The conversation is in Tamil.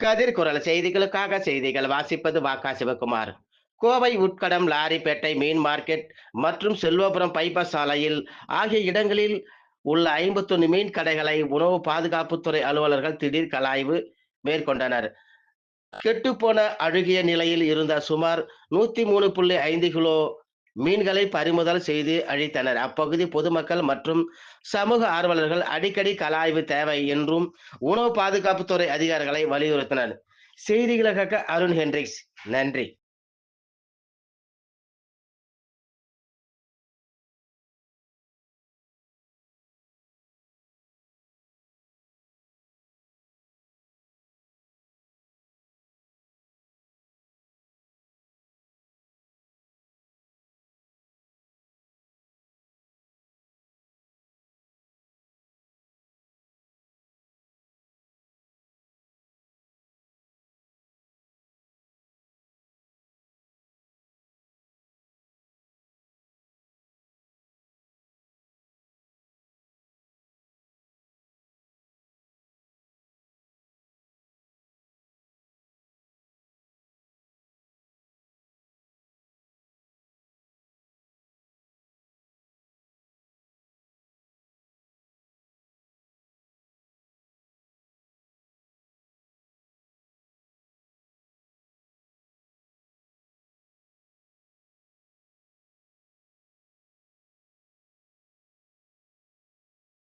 கதிர்குரல் செய்திகளுக்காக செய்திகள் வாசிப்பது வாக்கா சிவகுமார். கோவை உட்கடம் லாரிப்பேட்டை மீன் மார்க்கெட் மற்றும் செல்வபுரம் பைபாஸ் சாலையில் ஆகிய இடங்களில் உள்ள ஐம்பத்தொன்னு மீன் கடைகளை உணவு பாதுகாப்புத்துறை அலுவலர்கள் திடீர் கலாய்வு மேற்கொண்டனர். கெட்டுப்போன அழுகிய நிலையில் இருந்த சுமார் நூத்தி மூணு புள்ளி ஐந்து கிலோ மீன்களை பறிமுதல் செய்து அழித்தனர். அப்பகுதி பொதுமக்கள் மற்றும் சமூக ஆர்வலர்கள் அடிக்கடி கலாய்வு தேவை என்றும் உணவு பாதுகாப்புத்துறை அதிகாரிகளை வலியுறுத்தினர். செய்திகளுக்காக அருண் ஹென்ரிக்ஸ். நன்றி.